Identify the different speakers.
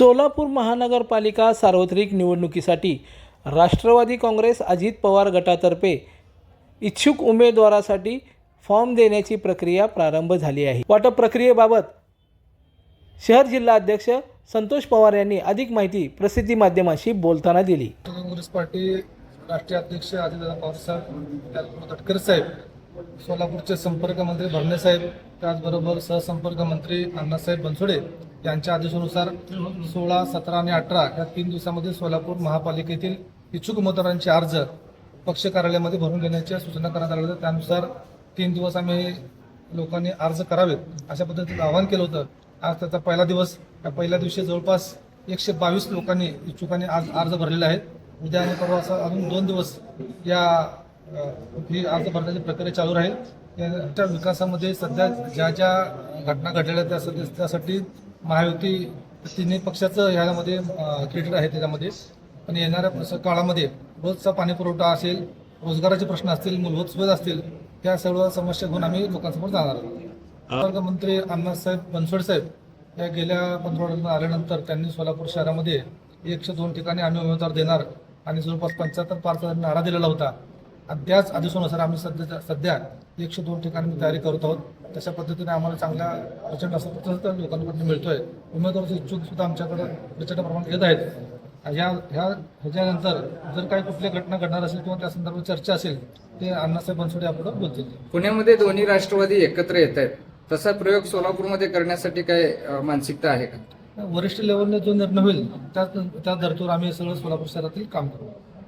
Speaker 1: सोलापूर महानगरपालिका सार्वत्रिक निवडणुकीसाठी राष्ट्रवादी काँग्रेस अजित पवार गटातर्फे इच्छुक उमेदवारासाठी फॉर्म देण्याची प्रक्रिया प्रारंभ झाली आहे. वाटप प्रक्रियेबाबत शहर जिल्हा अध्यक्ष संतोष पवार यांनी अधिक माहिती प्रसिद्धी माध्यमाशी बोलताना दिली.
Speaker 2: काँग्रेस पार्टी राष्ट्रीय अध्यक्ष अजितदादा पवार साहेब त्याचबरोबर तटकरे साहेब सोलापूरचे संपर्क मंत्री भरणे साहेब त्याचबरोबर सहसंपर्क मंत्री अण्णासाहेब बनसोडे यांच्या आदेशानुसार सोळा सतरा आणि अठरा या तीन दिवसामध्ये सोलापूर महापालिकेतील इच्छुक उमेदवारांचे अर्ज पक्ष कार्यालयामध्ये भरून घेण्याच्या सूचना करण्यात आल्या होत्या. त्यानुसार तीन दिवस आम्ही लोकांनी अर्ज करावेत अशा पद्धतीचं आवाहन केलं होतं. आज त्याचा पहिला दिवस. या पहिल्या दिवशी जवळपास एकशे बावीस लोकांनी इच्छुकांनी आज अर्ज भरलेले आहेत. उद्या आणि परवा असा अजून दोन दिवस या ही अर्ज भरण्याची प्रक्रिया चालू राहील. त्या विकासामध्ये सध्या ज्या ज्या घटना घडलेल्या त्या त्यासाठी महायुती तिन्ही पक्षाचं ह्यामध्ये क्रेडिट आहे त्याच्यामध्ये. पण येणाऱ्या काळामध्ये रोजचा पाणी पुरवठा असेल रोजगाराचे प्रश्न असतील मूलभूत सुविधा असतील त्या सर्व समस्या घेऊन आम्ही लोकांसमोर जाणार आहोत. संपर्कमंत्री अण्णासाहेब बनसोड साहेब या गेल्या पंधरवड्यात आल्यानंतर त्यांनी सोलापूर शहरामध्ये एकशे दोन ठिकाणी आम्ही उमेदवार देणार आणि जवळपास पंच्याहत्तर पारचा नारा दिलेला होता. आणि त्याच आदेशानुसार आम्ही सध्या सध्या एकशे दोन ठिकाणी तयारी करत आहोत. तशा पद्धतीने आम्हाला चांगल्या प्रचंड असं प्रतिसाद लोकांकडून मिळतोय. उमेदवाराचे इच्छुक सुद्धा आमच्याकडे प्रचंड प्रमाणात येत आहेत. ह्या ह्या ह्याच्यानंतर जर काही कुठल्या घटना घडणार असेल किंवा त्या संदर्भात चर्चा असेल ते अण्णासाहेब बनसोडे यापुढे बोलतील.
Speaker 3: पुण्यामध्ये दोन्ही राष्ट्रवादी एकत्र येत आहेत. तसा प्रयोग सोलापूरमध्ये करण्यासाठी काय मानसिकता आहे का?
Speaker 2: वरिष्ठ लेवलने जो निर्णय होईल त्या त्या धर्तीवर आम्ही सगळं सोलापूर शहरातील काम करू.